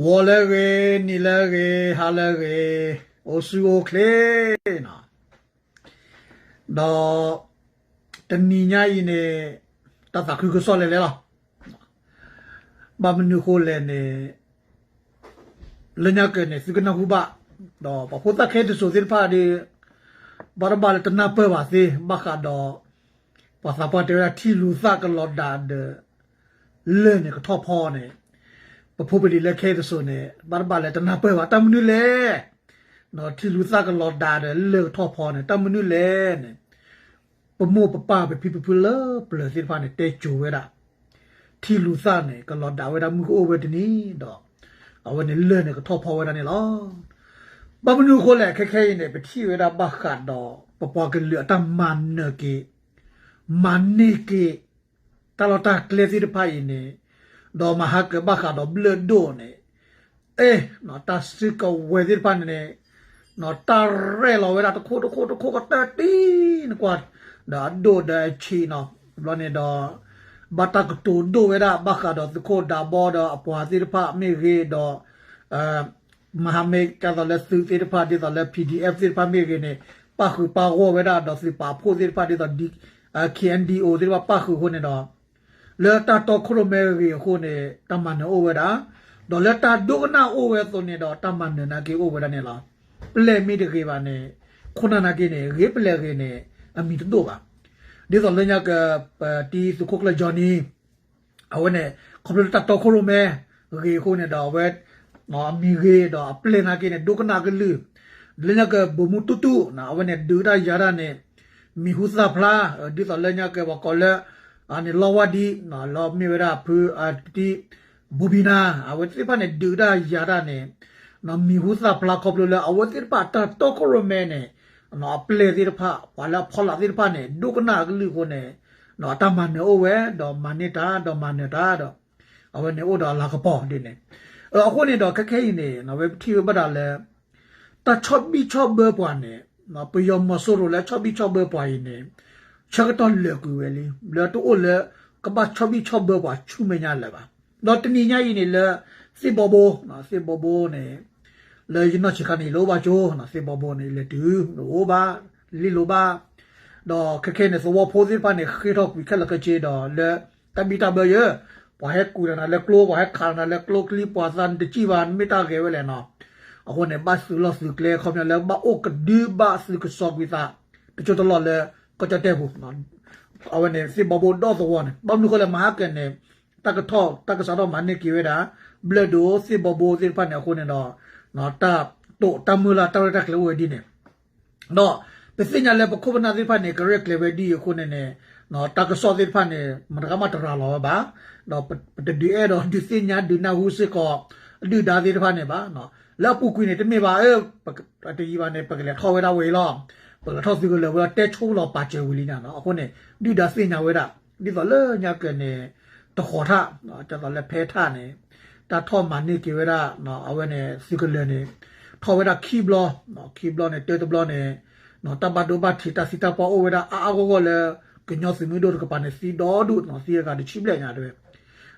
ဝော်လည်းရေနီလည်းရေဟာလည်းရေအိုဆူအိုကလေနော်တော့တဏိညာရင်နဲ့တတ်တာခုကဆော့လဲလဲလားဘာမနုခိုလဲနေလညကနေစကနခုပါတော့ပဖို့တခဲတဆိုစင်ပါဒီဘာဘာတနာပဝစီမခါတော့ပသပတေရတီလူစကလောဒါဒလေနေကထဖောနေ ပလီလက်ခဲတဲ့ဆိုနေဘာဘာလဲတနာပွဲပါတမနုလေနော်တီလူစားကလော်ဒါတယ်လေထော့ဖော်နေတမနုလေနေပမို့ပပပဲပြပြလပလစီဖာနေတဲချိုဝဲတာတီလူစားနေကလော်ဒါဝဲတာမှုကိုဝဲတနီတော့အဝနေလေနေကထော့ဖော်ဝဲတာနေလောဘမနုခိုလဲခက်ခဲနေပတိဝဲတာဘခတ်တော့ပပကလတမန်နကေမန်နီကေတလောတာကလေစီတဖိုင်နေ do mahak ba kha do blood do ne eh no ta si ko we dir pan ne no ta re lo we da to ko to ko to ko ta ti ne kwa da do da chi no lo ne do ba ta ko to do we da ba kha do ko da bo do apwa dir pa me ge do uh မဟာမေကတော်လက်စုစီပါဒီတော်လက် PDF စီပါမေကနေပါခုပါဝဝဒါတော်စီပါဖို့စီပါဒီတော်ဒီ KNDO ဒီပါပါခုဟိုနေတော့လေတာတော့ခရမဲရီခုနေတမန်နိုဝဲတာဒေါ်လက်တာဒုကနာအိုဝဲဆိုနေတော့တမန်နနာကေအိုဝဲတာနေလားပလဲမီတ ကေပါနေခုနနာကေနေရေပလဲကေနေအမီတို့ပါဒီတော့လည်းညကတီစုခုကလဂျော်နီအဝနဲ့ကွန်ပျူတာတော့ခရမဲရီခုနေတော့ဝဲနော်အမီရေတော့ပလဲနာကေနေဒုကနာကလူလည်းညကဘမှုတူတူနာအဝနဲ့ဒူတာရတာနေမီဟုစာဖလာဒီတော့လည်းညကဘကောလဲ ane lawadi na law miwera phu ati bubina awati pa ne duda yara ne na mi husa pla koplo la awati pa ta to ko me ne na ple dir pha wala phola dir pha ne dukna glu ko ne na ta man ne o we do manita do manita do awe ne o do la ka po di ne အခုနေတော့ခက်ခဲနေနော်ပဲထီဘဒါလဲတချော့ဘီချော့ဘပွားနေနော်ပယောမဆိုရလဲချော့ဘီချော့ဘပွားနေ ချက်တော့လေကူဝဲလေလေတော့လေကဘာချဘီချဘဘချူမညာလေပါတော့တနီညာရင်လေစေဘဘနော်စေဘဘနေလေယနချခနီလောပါချိုနော်စေဘဘနေလေတူလောပါလီလောပါတော့ခက်ခဲနေဆိုဝဖိုးစီပါနေခေတော့ကွီခက်လကချေတော့လေတဘီတဘရဘာဟက်ကူရနာလေကလိုဘာဟက်ခါနာလေကလိုကလီပွာဇန်တချီဝန်မီတာကေဝဲလေနော်အခုနေဘတ်ဆူလောဆူကလေခေါမလေဘာအိုကဒီဘာဆူကဆော့ဝီတာတချို့တော့လေ ก็จะได้บุนเอาไว้เนี่ยสิบบบดอสวอนบำนุก็เลยมากันเนี่ยตากระทอตากระสาดมันเนี่ยกี่เวลาเบลดูสิบบบสิพันเนี่ยคนเนี่ยเนาะเนาะตาโตตามือละตาตักเลยเวดีเนี่ยเนาะเป็นสิ่งอะไรปะคุบนาสิพันเนี่ยก็เรียกเลยเวดีคนเนี่ยเนาะตากระสอสิพันเนี่ยมันก็มาตราลอบ้าเนาะปะดีเอเนาะดิสิญญาดินาหูสิก็ดูดาสิ တော့ထောက်စီကိုလည်းဘာတဲချိုးလောက်ပါကျဝီလီနာနော်အခုနဲ့ဒီဒါစင်ညာဝဲတာဒီတော့လေညကနေတခေါ်ထနော်တတော်လည်းဖဲထနေတထော့မနေကေဝဲတာနော်အဝဲနဲ့စီကလနေထော်ဝဲတာခီဘလောနော်ခီဘလောနဲ့တဲတဘလောနဲ့နော်တပတ်တို့ပါထီတာစီတာပေါ်အဝဲတာအာအကောကလည်းကညောစီမီဒိုကပနဲ့စီဒေါ်ဒုနော်စီကတချိပလက်ညာတွေ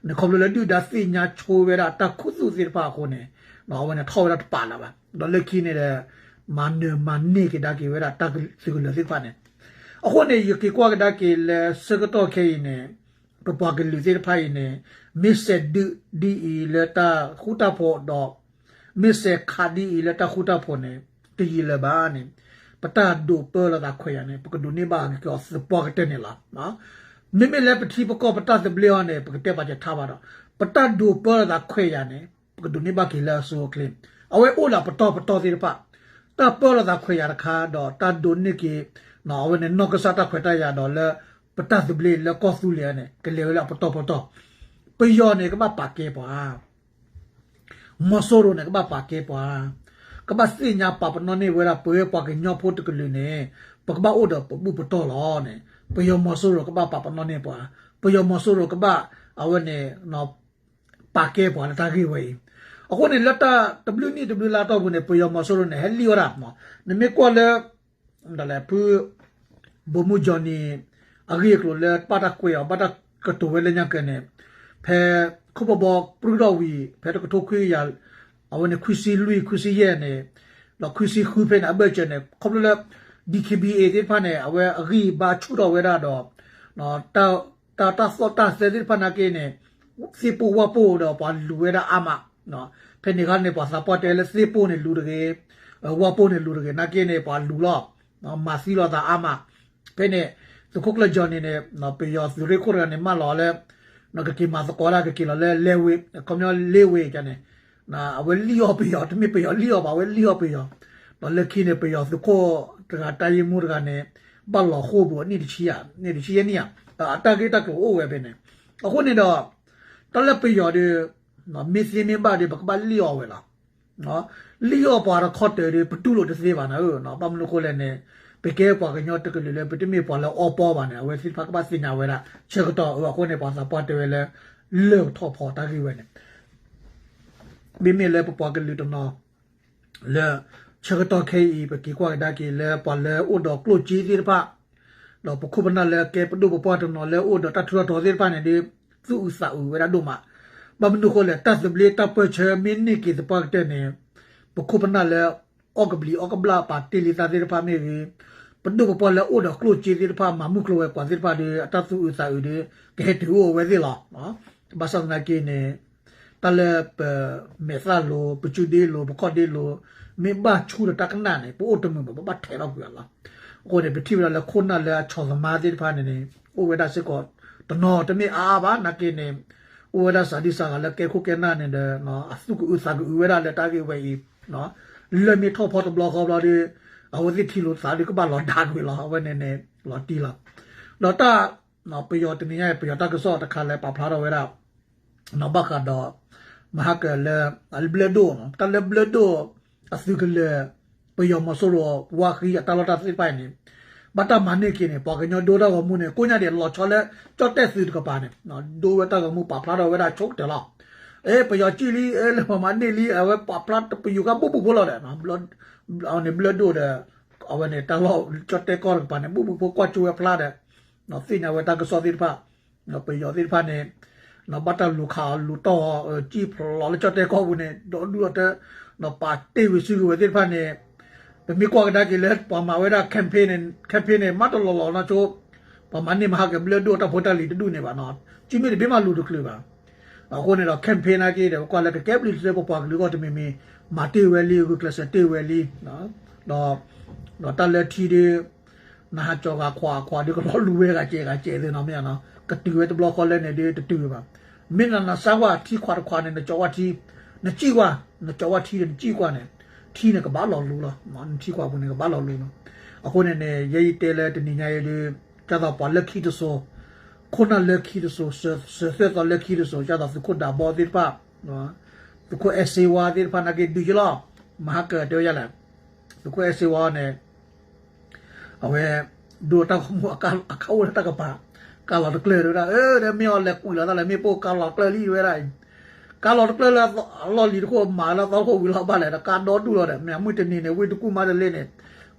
နခေါ်လို့လည်းဒီဒါစင်ညာချိုးဝဲတာတခုစုစီပါခုနဲ့နော်ဝဲနဲ့ထော်ဝဲတာပါလာပါတော့လက်ခီနေတဲ့ မန်နမန်နေကဒါကေဝရတက်စီကလစစ်ဖာနေအခုနေယကေကွာကဒါကေလစကတော့ခေနေပပကလူစစ်ဖိုင်နေမစ်ဆက်ဒီဒီလတာခူတာဖို့တော့မစ်ဆက်ခါဒီလတာခူတာဖို့နေတီလဘာနေပတာဒိုပလာ da ခွေရနေပကဒိုနေဘာကောစပကတဲ့နေလားနော်မိမိလည်းပတိပကောပတာတဘလျောနေပကတဲ့ပါချထားပါတော့ပတာဒိုပလာ da ခွေရနေပကဒိုနေဘာကေလာဆိုကလင်အဝဲအိုလာပတော်ပတော်သေးပါ တာပေါ်လာခွေရခါတော့တာဒိုနိကေနော်ဝနေနောကစားတာခွေတရတော့လေပတတ်ဘလီလေကောဆူလျာနေကလေလာပတော်ပတော်ပယောနေကမပါကေပွာမဆိုးရနေကမပါကေပွာကမစညာပပနောနေဝရပွဲပွားကညောဖို့တကလူနေပကမအိုတော့ပပပတော်လောနေပယောမဆိုးရကမပပနောနေပွာပယောမဆိုးရကမအဝနေနော်ပါကေပွာတာကြီးဝေး အခုနေလက်တာ W ni W လာတော့ဘူးနေပေါ်ရမဆိုလို့နေဟလီရပ်မနမေကောလေဒါလည်းပူဘမှုဂျော်နီအဂီကလိုလေပါတာကွေအပါတာကတူဝဲလေညကနေဖဲခုပဘောပရူတော်ဝီဖဲတကထိုခွေရအဝန်ခွစီလူခွစီရဲ့နေတော့ခွစီခုဖဲနအဘချနေခေါပလ DKBA တိဖာနေအဝဲအဂီဘာချူတော်ဝဲတာတော့နော်တာတာတာစောတာစေတိဖာနာကေနေစီပူဝပူတော့ပါလူဝဲတာအမ နော်ဖဲနေကနေပါစပေါ်တယ်စီပူနေလူတကေဝပူနေလူတကေနာကေနေပါလူလောနော်မာစီလောတာအမဖဲနေသခုကလဂျွန်နေနော်ပေယောစရီခိုရနေမလောလဲနော်ကကိမာသကောလာကကိလောလဲလဲဝေကွန်မျောလဲဝေကျန်နေနာအဝဲလီယောပေယောတမိပေယောလီယောပါဝဲလီယောပေယောနော်လက်ခိနေပေယောသခိုတကတိုင်မှုတကနေဘလောခိုးဘောနိတချီယနိတချီယနိယအတကေတကောအိုဝဲပဲနေအခု နေတော့တလက်ပေယောဒီနော်မစ်စင်းနေပါဒီဘကဘလီယောဝဲလားနော်လီယောပါရခေါ်တယ်ပတူလို့တစေးပါနော်နော်ပမလို့ခိုးလဲနေပကေပွားကညောတကလေးလေပတိမေပွားလဲအော်ပေါ်ပါနေဝဲစစ်ဖကပါစင်နာဝဲတာချက်တော့အခုနေပါစာပတ်တယ်လဲလေထော်ဖော်တာကြီးဝဲနေဘီမေလဲပွားကလေးတော့နော်လဲချက်တော့ခေးပကေကွာဒါကီလဲပွားလဲအိုတော့ကလုကြီးဒီပါတော့ပခုပနာလဲကေပဒုပပွားတော့နော်လဲအိုတော့တထရတော်ဒီပါနေဒီသူဥစာဥဝဲတာ တို့မှာဘမနုခိုလဲတတ်စဘလီတပ်ပချာမင်းနိကီတပတ်တဲ့နေပခုပနာလဲအောက်ကဘလီအောက်ကဘလာပါတီလီတာဒီပါမေပဒုပပွားလဲအိုတော့ကလုကြီးဒီပါမမှုကလောကွာဒီပါဒီအတသူဥစာဥဒီကေတူဝဲဒီလားနော်ဘာသာနာကင်းနေတလဲပမေသလိုပချူဒီလိုပခော့ဒီလိုမေဘာချူရတကနာနေပို့တမဘဘထဲတော့ပြလားကိုနေပတိဝလာခုနလာချောသမာတိဖာနေနေဥဝဒစကောတနောတမေအာဘာနကေနေ ဥဝဒစာဒီစာကလည်းကေခုကေနာနေတယ်နော်အစုကူစာကူဥဝဒလက်တာကေဝေးနော်လေမီထောဖို့တဘလော့ခေါ်ဘလာဒီအဝဒီတီလို့စာဒီကဘာလော်ဒါဝေလာဝနေနေလော်တီလာလော်တာနော်ပယောတနေရပယောတာကစောတခါလဲပပလာတော့ဝဲတာနော်ဘခါတော့မဟာကလေအလဘလဒိုတလဘလဒို asigale payo masoro wa khi atalata sipai ni bata mane ke ne paganyo do da mu ne konya de lo chole chotte su ka pa ne no do wa ta mu pa phla do wa da chok de la e payo chi li e le ma ne li a wa pa phla to payo ka bu bu lo de no blood on ne blood do de a wa ne ta lo chotte ko pa ne bu bu ko chu wa phla de no si na wa ta ka so di pa no payo di pa ne no bata lu kha lu to chi phlo lo chotte ko bu ne do du de နော်ပါတေဝစုဝေတိဖာနေပမီကွာဒါကလေပမာဝဲတာကမ်ပိန်းကမ်ပိန်းမတ်တလောလောနာချိုပမနိမဟာကဘလဒိုတာဖိုတာလီတူနေပါနော်ချိမီဘေမလူဒုကလေပါအခုနေတော့ကမ်ပိန်းနာကြီးတယ်ကွာလည်းကက်ပလီစပပွားကလူကတမီမီမာတေဝဲလီကိုကလစတေဝဲလီနော်တော့တော့တလက်ထီဒီနာကြောကခွာခွာဒီကတော့လူဝဲကကျေကကျေတယ်နော်မြန်နော်ကတူဝဲတဘလခေါ်လဲနေဒီတူပါမင်းနာဆာဝါတီခွာခွာနေကြောဝတီနကြည့်ကွာနကြောဝထီးတယ်ကြည့်ကွာနဲ့ ထီးနေကဘာလော်လူလားမန်ထီးကွာဘူးနေကဘာလော်လူနော်အခုနေနေရေတဲလဲတနေညာရေကျတော့ပါလက်ခီတဆိုခုနလက်ခီတဆိုဆဆဆတော့လက်ခီတဆိုကျတော့ခုဒါဘောဒီပါနော်ဒီကိုအစီဝါဒီပါနာကေဒီကြလားမဟာကတော့ရလာဒီကိုအစီဝါနဲ့အဝဲဒိုတာမှုအကအခေါ်ရတာကပါကာလာတကလေရတာအဲမြော်လက်ကူလာတယ်မြေပိုကာလာကလီဝဲရိုင်း ကာလော်ကလလာလော်လီကိုမာလာတော့ကိုဝီလာပါလေကာဒေါ်တူလို့တယ်မြမွေတနေနေဝေတကူမာတယ်လေနေ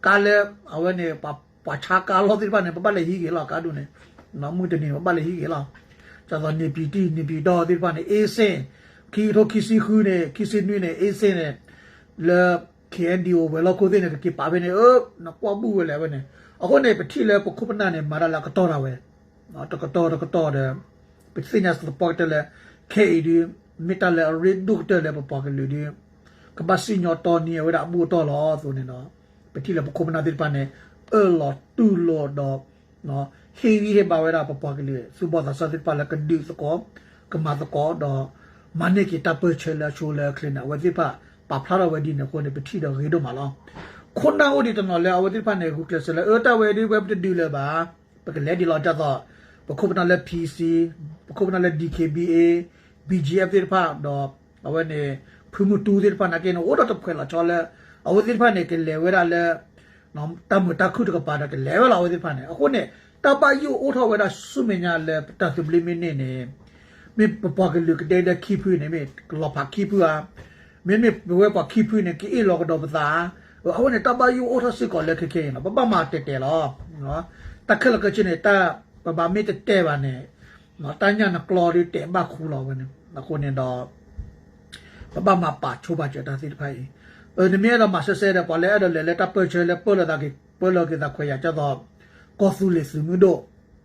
ကာလေအဝဲနေပပချာကာလော်ဒီပါနေပပလေဟီကေလာကာဒုနေနမွေတနေပပလေဟီကေလာကျတော့နေပီတီနေပီတော်ဒီပါနေအေးစင်ခီရိုခီစီခူနေခီစီနွေနေအေးစင်နေလေခန်ဒီယိုဝဲလောက်ကိုတဲ့နေကေပါပဲနေအော်နကွာဘူးဝဲလေပဲနေအခုနေပတိလေပခုပနာနေမာလာကတော့တာဝဲနော်တကတော့တကတော့တယ်ပစိညာစပေါ်တယ်လေခေဒီ မီတလရီဒုတ်တယ်ပပကလူဒီကဘာစီညောတော်နီဝရဘူတော်လောဆိုနေနော်ပတိလပခုမနာဒီပနေအလောတူလောတော့နော်ဟီရီဟေဘာဝရပပကလူစူဘောသာစတိပလကဒီစကောကမာတကောတော့မနိကတပချေလာချိုလာခလနာဝတိပပဖလာဝဒီနကိုနေပတိတော့ရေတော့မလောခွန်နာဝဒီတနော်လေအဝတိပနေခုကလစလေအတဝဒီဝက်တူလေပါပကလေဒီလောတတော့ပခုမနာလေ PC ပခုမနာလေ DKBA BGF တဲ့ဖာတော့အဝနေဖူမှုတူတဲ့ဖာနာကေနိုတော့တော့ခွဲလာချောလဲအဝတဲ့ဖာနေကလေဝဲရလဲနော်တမတခုတကပါတကလေဝဲလာဝတဲ့ဖာနေအခုနေတပယူအိုထောဝဲတာစုမညာလဲတသဘလီမင်းနေနေမေပပကလူကတဲ့တဲ့ခိဖူနေမေကလောပါခိဖူအာမင်းမေဘဝပါခိဖူနေကီလောကတော့ပသာအဝနေတပယူအိုထောစစ်ကောလက်ခခဲနော်ပပမာတက်တယ်လောနော်တခက်လကချင်းနေတာပပမေတက်တဲ့ပါနေ နော်တန်းညနကလော်ရီတဲဘခူလောဝင်နကိုနေတော့ပပမပါချိုးပါကြတာစီတဖိုင်အဲ့ဒီမြေတော့မဆဆဲတဲ့ပေါ်လဲအဲ့တော့လဲလက်တပချဲလဲပေါ်လာတာကပေါ်လာကတာခွေရကြတော့ကောဆူလေးစုမျိုးတော့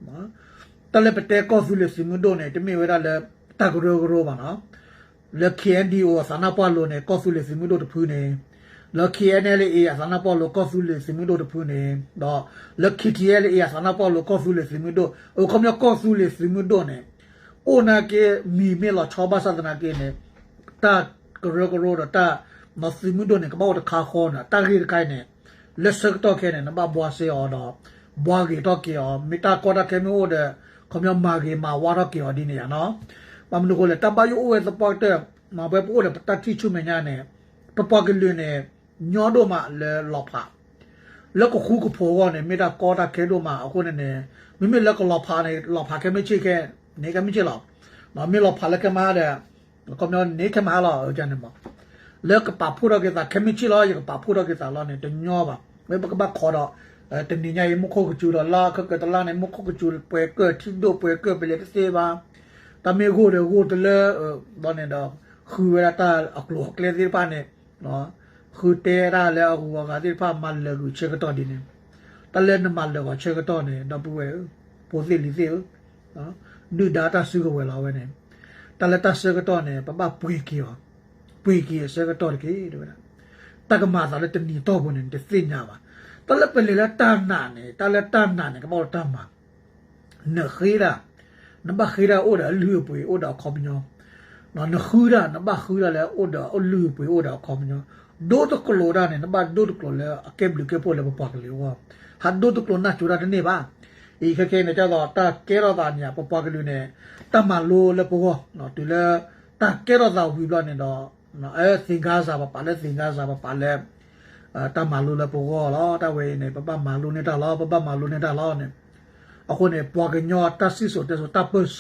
နော်တလဲပတဲကောဆူလေးစုမျိုးတော့ ਨੇ တမေဝရလဲတကရောကရောပါနော်လက်ခန်ဒီဝဆနာပါလို့ ਨੇ ကောဆူလေးစုမျိုးတော့တဖူး ਨੇ တော့လက် KTL အေးဆနာပွားလို့ကောဆူလေစုမှုတော့ဟိုကမြေကောဆူလေစုမှုတော့ ਨੇ အိုနာကေမီမေလောချောဘာသဒနာကေ ਨੇ တာကရောကရောတာမဖီမှုဒိုနေကဘောတခါခေါ်နာတာဂီကိုင်းနေလက်စကတော့ခဲနေနဘဘွားစေအော်တော့ဘွားကြီးတော့ကေအော်မီတာကောတာကေမျိုးတဲ့ခမမာဂီမာဝါရကေအော်ဒီနေရနော်ပမနကိုလေတပယိုဝဲစပေါ်တဲ့မဘဲပိုးလေပတတိချုမညာနေပပကလူနေ ညောတို့မှာလဲလောဖာလက်ကိုခုကဖိုးကနေမိတာကောတာခဲတို့မှာအခုနဲ့နေမိမိလက်ကလောဖာနေလောဖာကမချိခဲနေကမချိလောက်မမိလောဖာလက်ကမာတဲ့ကောမျိုးနေကမာလောက်ကြနေမှာလက်ကပပူရကေတာကမချိလောက်ရကပပူရကေတာလောက်နေတညောပါမေဘကဘခေါ်တော့တနေညာရမခုကကျူတော့လာခကတလာနေမခုကကျူပွဲကတိတို့ပွဲကပလက်စေပါတမေကိုရကိုတလဲဘာနေတော့ခူရတာအကလောကလေဒီပါနေနော် ခုတေရာလဲအခုဝကတိဖာမလလူချေကတော့ဒီနေတလဲနမလကချေကတော့နေတော့ပွေပိုသိလီသိနော်နုဒါတာစုကဝဲလာဝဲနေတလဲတဆကတော့နေပပပွေကီယောပွေကီဆကတော့ကီတို့လားတကမာသာလဲတနီတော့ဘုန်နေသိညာပါတလဲပလေလာတာနာနေတလဲတာနာနေကမောတာမနခိရာနဘခိရာအိုဒါလူပွေအိုဒါခေါပညောနော်နခူရာနဘခူရာလဲအိုဒါအိုလူပွေအိုဒါခေါပညော ဒိုတကလိုရာနေနဘဒိုတကလိုလဲအကဲဘလူကေပိုလဲပပကလေးဝဟာဒိုတကလိုနာချူရာတနေပါอีเคเคเนี่ยเจ้าต่อตาเกรอตาเนี่ยปปกลุเนี่ยตมาโลเลปก็เนาะตุเลตาเกรอตาวิบลเนี่ยเนาะเนาะเอสิงกาซาปปาเลสิงกาซาปปาเลอ่าตมาโลเลปก็ลอตาเวเนี่ยปปมาโลเนี่ยตาลอปปมาโลเนี่ยตาลอเนี่ยအခုเนี่ยปวกညောตาซิโซเตโซตาเปเซ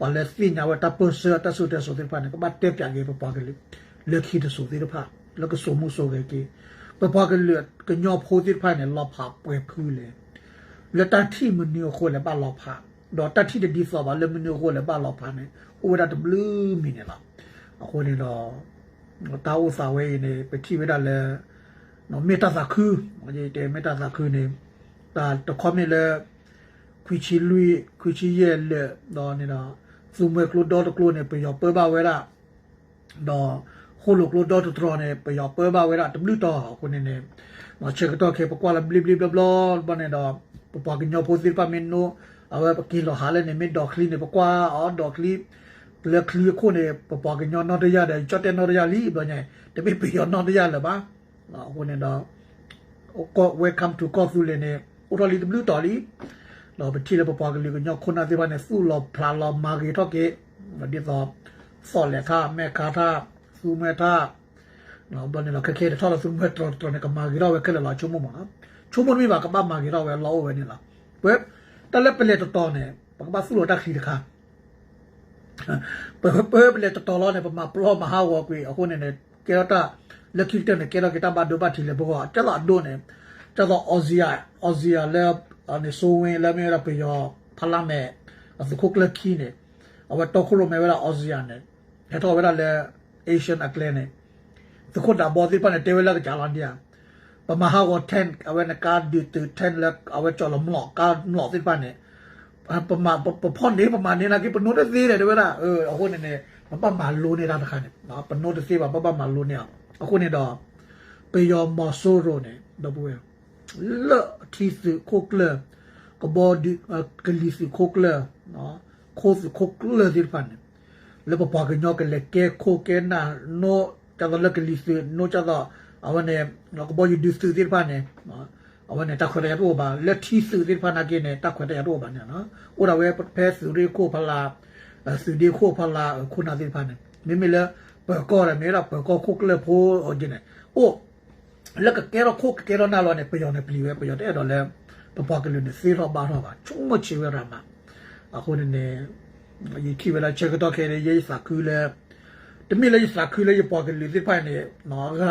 အလီတဆုတဲ့ဆိုနေနော်လေပပပလီလက်ခိတဆိုနေကစညာကောနေပါလက်စညာဝတပစတဆုတဲ့ဆိုတဲ့ပါနေကဘတ်တက်ပြကေပပကလေးလက်ခိတဆိုတဲ့ ซูเมคลูดอตกลูเนี่ยไปยอเปิดบาเวละดอโคลกลูดอตตรอเนี่ยไปยอเปิดบาเวละตําลุต่อคนเนี่ยเนี่ยมาเช็คต่อเคปกว่าละบลิบลิบลอบเนี่ยดอปปากินยอโพสิปาเมนโนเอาไว้กินลอหาเลยเนี่ยเมดดอกคลีเนี่ยปกว่าอ๋อดอกคลีเลือกคลีคนเนี่ยปปากินยอนอตยาได้จอดเตนอตยาลีบ่เนี่ยแต่ไม่ไปยอนอตยาหรอบ้าคนเนี่ยดอก็ welcome to coffee เลยเนี่ยอุตรลิตําลุต่อลี ရပပဝဲတာတော့ခိုလိုကလိုတော့တော်နေပယောပဘဝရတဘလူတော့ကိုနေနေမချက်တော့ခေပကွာလဘလီဘလီဘလဘနေတော့ပပကညောပိုစီပါမင်းနိုအဝပကီလိုဟာလေနေမီဒေါကလီနေပကွာအော်ဒေါကလီလက်ခလီခုနေပပကညောနော်တရတဲ့ချတ်တဲ့နော်ရလီဘညေတပိပယောနော်တရလပါကိုနေတော့ကို welcome to coffee လေနေဥရလီဘလူတော်လီတော့ပတိလပပကလီကညောခုနာသေးပါနေဖူလောဖလာလောမာဂီတော့ကေဒီတော့ဖော်လက်ခမဲခါတာစုမတာနော်ဘယ်နဲ့ခက်ခဲတဲ့ထောက်စုမတော်တော်နဲ့ကမာဂီတော့ဝဲခက်လာချုံမမနော်ချုံမမိပါကပမာဂီတော့ဝဲလောဝဲနေလားဝဲတလက်ပလက်တော်နဲ့ပကပစုလို့တက်ခီတခါပပပလက်တော်လောနဲ့ပမာပလောမဟာဝကွေအခုနေနေကေရတာလက်ခိတဲ့နဲ့ကေရကတာဘဒိုဘတ်တီလေဘောတက်လာဒိုနဲ့တက်တော့အော်ဇီယာအော်ဇီယာလဲ ane sowen la me ra pe yo phala me as ko kla ki ne awa to khro me ra ozian ne ya to ra le asian akle ne to ko da bo di pa ne te la ja lan dia pa ma ha go 10 awa ne ka di tu 10 la awa cho lo mlo ka mlo di pa ne ပမာပဖွန်နေပမာနေနာကိပနိုတသေးတယ်တကယ်လားအဲအခုနေနေပပမာလိုနေတာတခါနေနော်ပနိုတသေးပါပပမာလိုနေအောင်အခုနေတော့ပေယောမော်ဆိုရိုနေတော့ဘူး လော်တီစကိုကလကဘောဒီကလီစကိုကလနော်ခိုးကိုကလဒီပါနေ le pa ga nyo ke le ke kho ke na no ta ga ke li su no cha da awane no ko bo yu du su dir pa ne no awane ta khwa ya ro ba le thi su dir pa na ke ne ta khwa ya ro ba ne no o da we pe su ri ko pa la su di ko pa la khu na dir pa ne me me le pa ko ra me ra pa ko ko le pho o ji ne o le ka ke ro ko ke ro na lo ne pe yo လက်ကဲရခုတ်ကဲရနာလောနဲ့ပျော်နေပလီဝဲပျော်တဲ့တော့လဲပပကလူနေစေတော့ပါတော့ပါချုံမချေဝရမှာအခုနေရေခိဝလာချက်တော့ခဲရေစကူလဲတမိလဲစကူလဲပကလူလေးပိုင်နေနော်က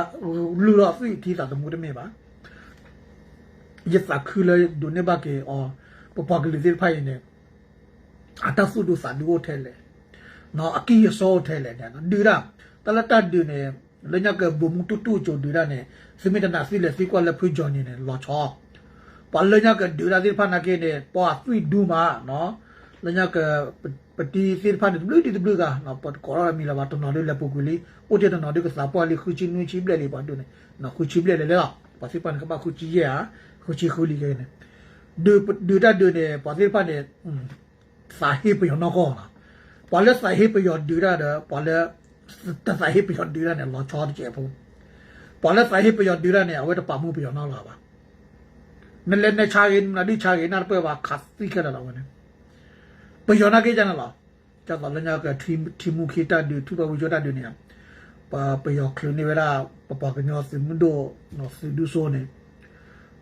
လူတော့ဖိတီတာတမှုတမိပါရေစကူလဲဒုန်နေပါကေအော်ပပကလူလေးပိုင်နေအတဆုဒုစာဒုထဲလဲနော်အကီရစောထဲလဲနော်ဒူရာတလတတ်ဒူနေ လညကဘုံတူတူချိုဒီရာနေစမိတနာစီလေစီကွာလေဖွဂျွန်နေလောချောပလညကဒူရာဒီဖနာကေနေပွာဆွီဒူမာနော်လညကပတိစီဖာနေဘလူးတီဘလူးကနော်ပတ်ကောရမီလာဘတ်နော်လေပုကူလီအိုတေတနော်ဒီကစာပွာလီခူချီနူချီဘလေလီဘတ်ဒူနေနော်ခူချီဘလေလေလားပါစီပန်ကပါခူချီရခူချီခူလီကေနေဒူဒူတာဒူနေပါစီပန်နေစာဟိပယောနော်ကောလားပါလက်စာဟိပယောဒူရာဒပါလက် တစာဟိပယောဒူရာနေလောချောတဲ့ဖူပါလက်စာဟိပယောဒူရာနေအဝဲတပါမှုပယောနော်လာပါနလဲနေချာရင်နဒီချာရင်နာပဲပါခတ်တိကရလာဝင်ပယောနာကေကြနလားကျတော့လညာကထီထီမူခိတာဒူထူတော်ဝီဂျတာဒူနေပါပယောခလနေဝရာပပကညောစင်မဒိုနော်စဒူဆိုနေ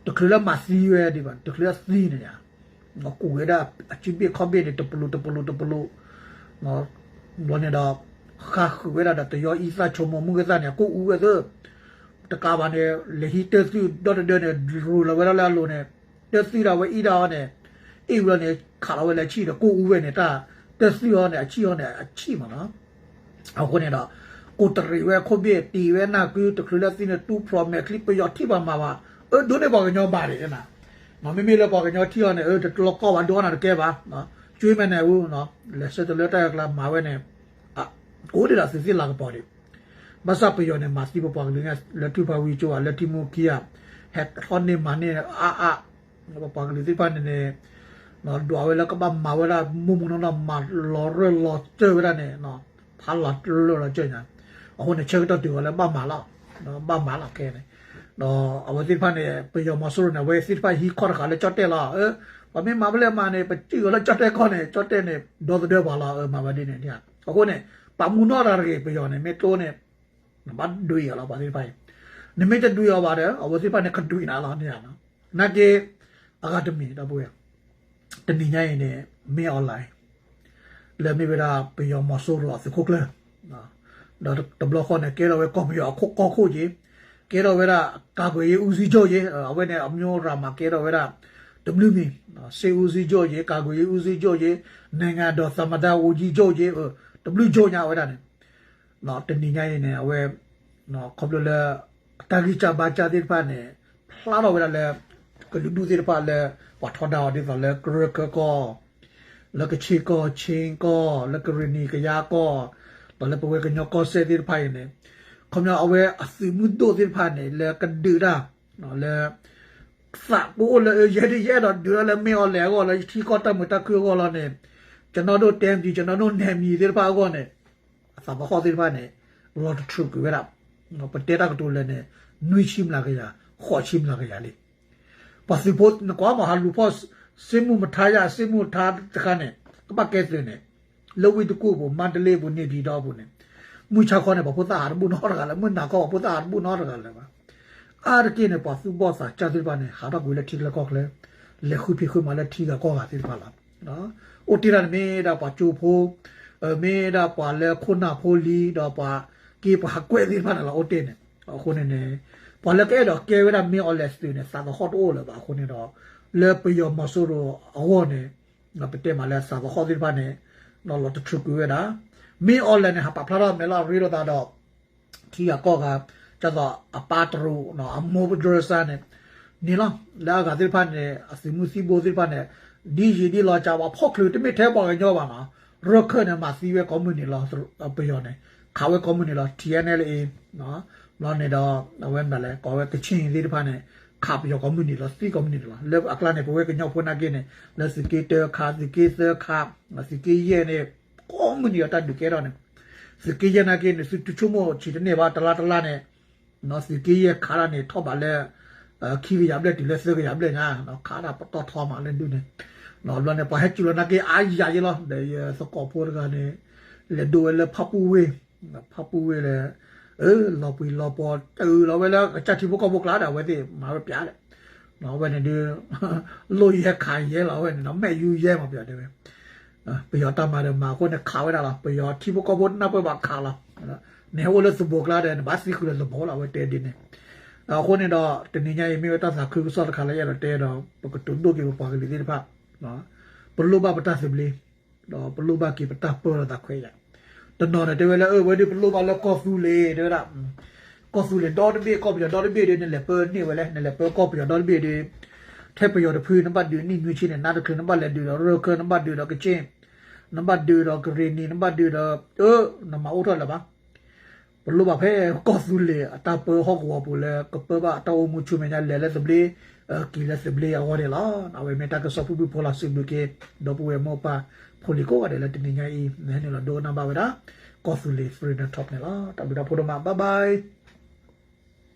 တကလမစီရဲဒီပါတကလစီနေရနော်ကိုဝဲတာအ ချိပိခေါဘေတပလူတပလူတပလူနော်ဘောနေတာခါခွေရတာတယောဤစာချုံမမှုကစားနေကိုဦးဝဲသတကာပါနေလေဟီတက်စီဒေါ်ဒေါ်နေရူလာဝဲလာလို့နေတက်စီလာဝဲဤတာနဲ့အေဝရနေခါလာဝဲလက်ချီတော့ကိုဦးဝဲနေတာတက်စီရောနဲ့အချီရောနဲ့အချီမနော်အခုနေတော့ကိုတရီဝဲခုပြေတီဝဲနာကူတခရလက်စီနဲ့2 from နဲ့ clip ရတိပါမှာပါအဲဒုနေပေါ်ကညောပါတယ်ကနာမမေမေလည်းပေါ်ကညောတီရောနဲ့အဲတလကောပါဒေါနာတကဲပါနော်ကျွေးမနေဘူးနော်လက်စတလက်တိုက်ကလာမာဝဲနဲ့ အာကိုဒီလာစစ်စစ်လာကပေါ်တယ်မစပယောနဲ့မစီပပေါ်ကလေးလက်တူပါဝီချိုလက်တီမိုကီယာဟက်ဟွန်နေမနေအာအာပေါ်ကလေးစစ်ပါနေနေနော်ဒွာဝဲလကဘာမာဝဲလာမုံမနော်မာလော်ရလော်ကျဲရနေနော်ဖာလာတလော်ရကျညာအခုနေချက်တော့တူလည်းဘာမာလာနော်ဘာမာလာကဲနေနော်အဝတိဖာနေပယောမဆိုးနေဝဲစစ်ဖာဟီခေါ်ခါလေချတ်တယ်လားအဲဘာမင်းမဘလဲမနေပတိကိုလည်းချတ်တယ်ခေါ်နေချတ်တယ်နေဒေါ်တဲ့ဘာလာမဘာဒီနေတည်းအခုနေ ပမူနော်ရကေပယောနေမေတိုးနေဘတ်ဒွေရလားဘာဒီဖိုင်နိမိတ်ဒွေရပါတယ်အဝတိဖာနေခဒွေနာလားနေရနော်နကေအဂါဒမီတော့ဘောရတနင်္ဂနွေနေ့မေအွန်လိုင်းလေမေဗရာပယောမဆိုးရစခုကလနော်တော့တဘလခေါ်နေကဲတော့ဝဲကော်ပီအခုကောခုကြီးကဲတော့ဝဲတာကာကွယ်ရေးဦးစီးချုပ်ကြီးအဝဲနဲ့အမျိုးရာမှာကဲတော့ဝဲတာ WB စေဦးစီးချုပ်ကြီးကာကွယ်ရေးဦးစီးချုပ်ကြီးနိုင်ငံတော်သမ္မတဦးကြီးချုပ်ကြီး W ချုပ်ညာဝဲတာနေနော်တနင်္ဂနွေနေ့အဝဲနော်ခေါပလလတာဂီချာဘာချာတဲ့ဖာနေဖလာတော့ဝဲလဲကလူဒူတဲ့ဖာလဲဝါထော်ဒါတဲ့ဖာလဲကရကကောလကချီကောချင်းကောလကရနီကယာကောတော့လည်းပဝဲကညောကောဆဲတဲ့ဖာနေခမအဝဲအစီမှုဒိုတဲ့ဖာနေလဲကဒူရာနော်လဲစာကိုလေရတဲ့ရတော့ဒူလည်းမေော်လဲကောလေထီကောတမတခွေကောလာနေ ကျွန်တော်တို့တမ်ကြီးကျွန်တော်တို့နယ်မီတဲ့ဖာကောနေအစာဘခေါ်တဲ့ဖာနေ road trip ကဝဲတာနော်ပတေတာကတူလည်းနေနွေချိမလာကြရခေါ်ချိမလာကြရလေပါစပို့နကွာမဟာလူဖော့စင်မှုမထားရစင်မှုထားတခါနဲ့ကပတ်ကဲစနေလောဝိတကူဘမန္တလေးဘနေဒီတော့ဘူးနေမူချခေါ်နေဘပုသဟာဘူးနော်ရကလည်းမနာကောပုသဟာဘူးနော်ရကလည်းပါအာရကိနေပါစုဘောစာချာတိပါနေဟာတော့ကိုလည်းထိလကောက်လဲလက်ခုဖိခုမလည်းထိကကောကတိပါလားနော် အိုတီရမေဒါပါချူဖိုမေဒါပါလဲခုနာဖိုလီတော့ပါကေပါကွဲဒီပါလားအိုတင်နေအခုနေနေပါလကဲတော့ကဲဝရမေအော်လက်စတင်နေစာတော့ဟော့တိုးလဲပါအခုနေတော့လေပယောမဆိုတော့အဝနေငါပတဲမလဲစာတော့ဟောဒီပါနေနော်လော်တထရုကွေးတာမေအော်လက်နေဟာပါဖလာတော့မဲလာရီတော့တာတော့ခီရကောကကျတော့အပါတရူနော်အမောဘဒရဆာနေနီလောလာကတိဖာနေအစီမူစီဘိုတိဖာနေ ဒီဂျီဒီလောချာပါဖောက်ခလူတမိထဲပေါ်ကညောပါမှာရခနဲ့မစီဝဲကွန်မြူနီလောပယောနေခါဝဲကွန်မြူနီလော TNLA နော်လောနေတော့ဝဲမလဲကောဝဲကချင်းဒီတဖာနေခါပယောကွန်မြူနီလောစီကွန်မြူနီလောလက်အကလာနေဘဝဲကညောဖွနာကိနေလက်စကေတခါစကေစခါမစကေရဲနေကွန်မြူနီတာဒုကေရောနေစကေရနာကိနေစတူချုမောချီတနေပါတလားတလားနေနော်စကေရဲခါရနေထောက်ပါလဲ kiwi ya blek dile sege ya blek na no kara pato tho ma len dune no lo ne pa he chulo na ke ai ya ye lo de so ko por ga ne le do le papu we papu we le เออเราไปเราปอเออเราไปแล้วจัดที่พวกก็พวกลาดเอาไว้สิมาไปปยาเลยเราไปเนี่ยเดือลุยแยกขายแยกเราไปน้ำแม่ยูแยกมาเปียได้ไหมไปยอตามมาเดินมาคนเนี่ยขาวไว้ได้หรอไปยอที่พวกก็พวกน่าไปบักขาเราเนี่ยวันละสมบูรณ์ลาเดินบัสนี่คือเราสมบูรณ์เราไว้เตะดินเนี่ย အခုနေတော့တနင်္လာနေ့မြေတတ်စာခွေးဆော့တခါလဲရတော့တဲတော့ပကတုန်တို့ကေပါကလေးဒီဖာနော်ပလုဘပတတ်စပလီတော့ပလုဘကေပတတ်ပေါ်တာခွေးရတနော်တယ်ဝဲလဲဝဲဒီပလုဘလဲကော့ဖူလေးတဲ့လားကော့ဖူလေးဒေါ်တဘီကော့ပီဒေါ်တဘီဒီနဲ့လဲပေါ်နေဝဲလဲနဲ့လဲပေါ်ကော့ပီဒေါ်တဘီဒီထဲပယောတဖူနံပါတ်ဒီနိညွှန်ချင်းနဲ့နာတခနံပါတ်လဲဒီတော့ရောကနံပါတ်ဒီတော့ကချင်းနံပါတ်ဒီတော့ဂရီနီနံပါတ်ဒီတော့အိုးနံပါတ်အိုးတော့လားပါ ဘလို့ပါဖဲကောဆူလေအတပဟောကောပူလေကပဘာတောမှုချုမညာလဲလဲသဘလီကီလဲသဘလီအော်ရလာအဝေမတာကဆပူပူပေါ်လာစုဘကေဒပူဝေမောပါဖိုလီကိုဝတယ်လဲတင်ညာဤနဲနေလာဒိုနာဘာဝဒါကောဆူလေဖရီန top နေလားတဘီတာဖိုဒမဘိုင်ဘိုင်